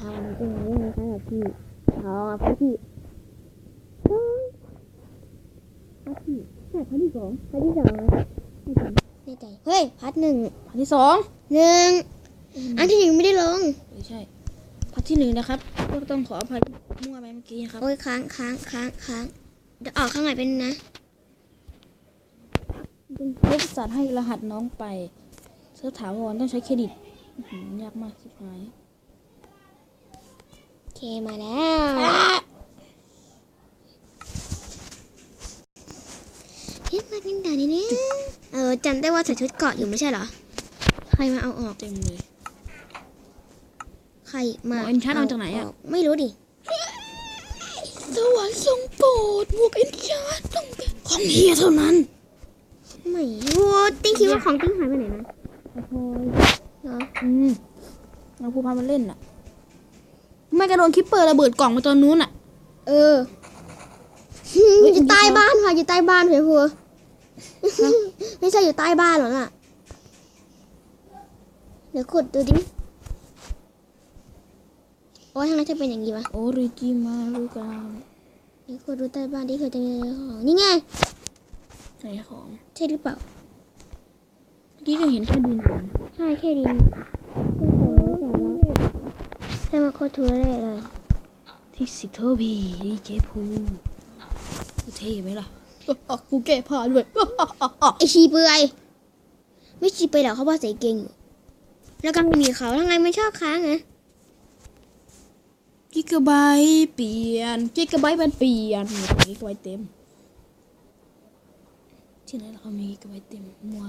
ครับมันเป็นอย่างนี้นะคะแบบพี่อ๋อพระที่สองพระที่ใช่พระที่สองพระที่สองแน่ใจเฮ้ยพัดหนึ่งพาร์ทที่สองหนึ่งอันที่หนึ่งไม่ได้ลงไม่ใช่พาร์ทที่หนึ่งนะครับก็ต้องขออภัยมั่วไปเมื่อกี้นะครับโอ้ยค้างค้างค้างค้างเดี๋ยวออกข้างไหนเป็นนะเว็บสัตว์ให้รหัสน้องไปเซิร์ฟถามวรต้องใช้เครดิตอื้อยากมากสิบหาย เคมาแล้วเฮ็ดมาเป็นด่านนี้เนี่ยเออจำได้ว่าใส่ชุดเกราะอยู่ไม่ใช่เหรอ ใครมาเอาออก เต็มเลยใครมาหมอ enchant เอาจากไหนอะไม่รู้ดิ สวรรค์ทรงโปรดบวกเอ็นชาร์ต้องเป็นของเฮียเท่านั้น ไม่รู้ติ้งคิดว่าของติ้งหายไปไหนนะโอ้โหเหรอ อืมเราผู้พามาเล่นน่ะ ไม่กระโดนคิปเปอร์ระเบิดกล่องมาตอนนู้นอะ เอออยู่ใต้บ้านค่ะอยู่ใต้บ้านเฉยพัวไม่ใช่อยู่ใต้บ้านหรอกน่ะเดี๋ยวขุดดูดิโอ้ยทางนั้นจะเป็นอย่างนี้ปะโอริจิมาลูกาเดี๋ยวขุดดูใต้บ้านที่เคยจะมีของนี่ไงใส่ของใช่หรือเปล่าเมื่อกี้ก็เห็นแค่ดินอยู่นะใช่แค่ดินใช่มาโคตรทุเรศเลยที่สิโทบีดีเจพูเท่ไหมล่ะกูแก้ผ้าด้วยไอชีเปลือยไม่ชีเปลือยหรอกเขาว่าใส่เกงอยู่แล้วก็ไม่มีเขาทั้งไงไม่ชอบค้างไงกิกะไบต์เปลี่ยนกิกะไบต์มันเปลี่ยนกิกะไบต์เต็มที่ไหนเรามีกิกะไบต์เต็มมัว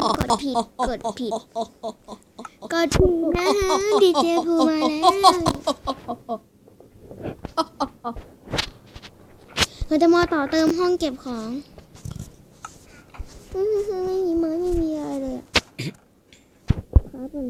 กดผิดกดผิดกดผิดนะฮะดีเจพูมาแล้วเราจะมาต่อเติมห้องเก็บของไม่มีไม้ไม่มีอะไรเลยอะครับผม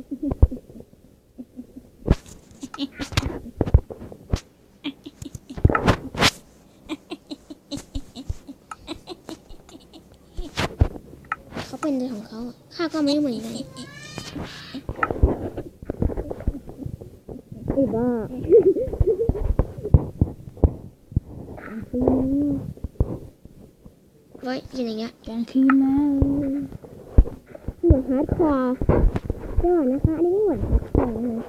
เขาเป็นอะไรของเขาอะข้าก็ไม่เหมือนกันไอ้บ้าไว้อยู่อย่างเงี้ยกลางคืนแล้วเหมือนฮาร์ดคอร์ยอดนะคะอันนี้ไม่เหมือนฮาร์ดคอร์นะ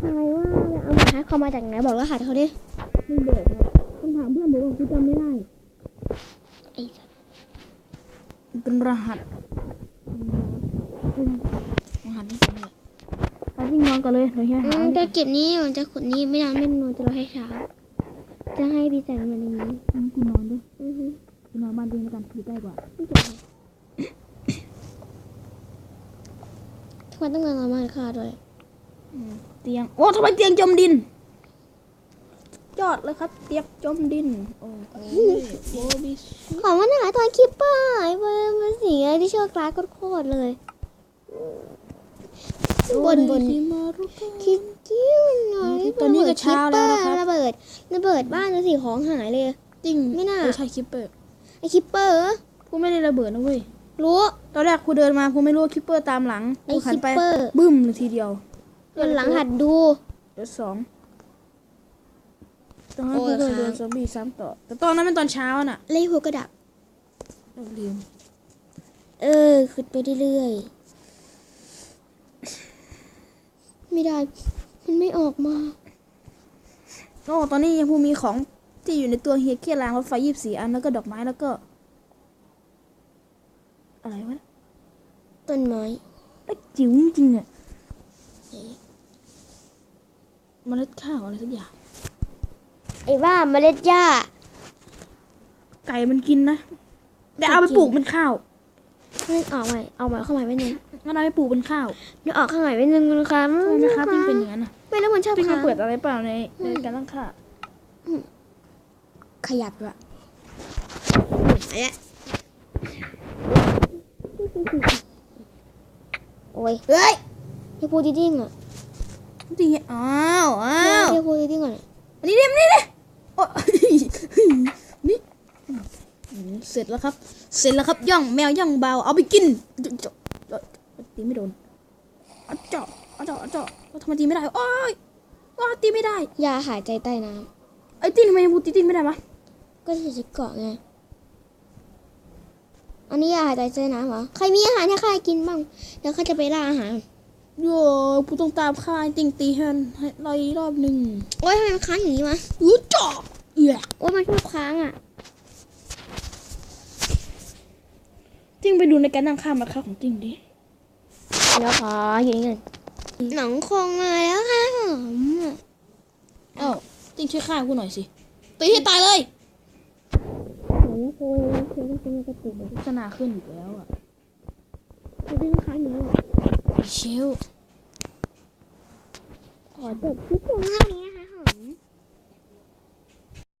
ทายว่าเอามาฮาร์ดคอร์มาจากไหนบอกรหัสเขาดิไม่เบิกครับต้องถามเพื่อนบอกว่ากูจำไม่ได้ไอ้สัสมัน เป็นรหัสรหัสนี่เป็นอะไรไปวิ่งนอนกันเลยเดี๋ยวเฮียอืหามจะเก็บนี้มันจะขุดนี้ไม่นานไม่นอนจะรอให้เช้า จะให้พี่แสงมันอย่างนี้งั้นกูนอนด้วยอือฮึกูนอนบ้านตัวเองแล้วกันอยู่ใกล้กว่าไม่เป็นไรทุกคนต้องเงินมาให้ค่าด้วยอืมเตียง โอ้ทำไมเตียงจมดินย อดเลยครับ เตียงจมดิน โอ้โหโอ้บิชของมันหาตอนคิปเปอร์ไอ้เบอร์มันสีอะไรที่ชั่วคลาสโคตรๆเลยบนบนที่มารุกาคิดกิ้วหน่อยตอนนี้ก็เช้าแล้วนะครับระเบิดระเบิดบ้านแล้วสิของหายเลย จริงไม่น่าเออใช่คิปเปอร์ไอคิปเปอร์กูไม่ได้ระเบิดนะเว้ยรู้ตอนแรกกูเดินมากูไม่รู้ว่าคิปเปอร์ตามหลังไอ้กูหันไปคิปเปอร์บึ้มเลยทีเดียววันหลังหัดดูเดี๋ยวสอง ตอนนั้นโอ้กูยเคยครับโดนซอมบี้ซ้ำต่อ แต่ตอนนั้นเป็นตอนเช้าน่ะเล่หัวกระดับเราลืมเออขึ้นไปเรื่อยๆไม่ได้ มันไม่ออกมาโอ้ตอนนี้ยังพูมีของที่อยู่ในตัวเฮียเกียร์รางรถไฟยี่สิบสี่อันแล้วก็ดอกไม้แล้วก็ อะไรวะต้นไม้ไอ้จิ๋วจริงๆอะเมล็ดข้าวอะไรสักอย่าง ไอ้ว่าเมล็ดหญ้า ไก่มันกินนะแต่เอาไปปลูกเป็นข้าวมันออกใหม่เอาใหม่เข้าใหม่ไว้หนึ่งงั้นเอาไปปลูกเป็นข้าวเดี๋ยวออกข้างใหม่ไว้หนึ่งนะคะทำไมไหมครับที่เป็นอย่างนั้นอะไม่แล้วมันชอบพี่ค้าเขางเปิดอะไรเปล่าในในการตั้งค่าขยับด้วยอะไรโอ้ยเฮ้ยเรียกพูดดิ้งๆอะดีอ้าวอ้าวเรียกพูดดิ้งๆก่อนอะอันนี้ดิมันนี่ดิโอ้ นี่อืมเสร็จแล้วครับ เสร็จแล้วครับย่องแมวย่องเบาเอาไปกินตีไม่โดนเอาเจาะเอาเจาะเอาเจาะเอาทำไมตีไม่ได้โอ้ยว้าตีไม่ได้ยาหายใจใต้น้ไอ้ตีทำไมยังพูดตีตีไม่ได้วะำก็จะจะเกาะไงอันนี้ยาหายใจใต้น้ำเหรอใครมีอาหารให้ข้ากินบ้างเดี๋ยวข้าจะไปล่าอาหาร โย่กูต้องตามค่ายติงตีฮันให้รอยรอบหนึ่งโอ๊ยทำไมมันค้างอย่างนี้วะอู้เจาะเอือโอ๊ยมันชอบค้างอะติ้งไปดูในการนั่งข้ามราคาของติ้งดิเดี๋ยวขออย่างนี้ก่อนหนองคงมาแล้วค่ะผมเอ้าติ้งช่วยฆ่ากูหน่อยสิตีให้ตายเลยหนองคงคือต้องเป็นกระตุกพัฒนาขึ้นอีกแล้วอะมันดึงค้างอย่างนี้เชลขอจบคลิปเพียงเท่านี้นะคะ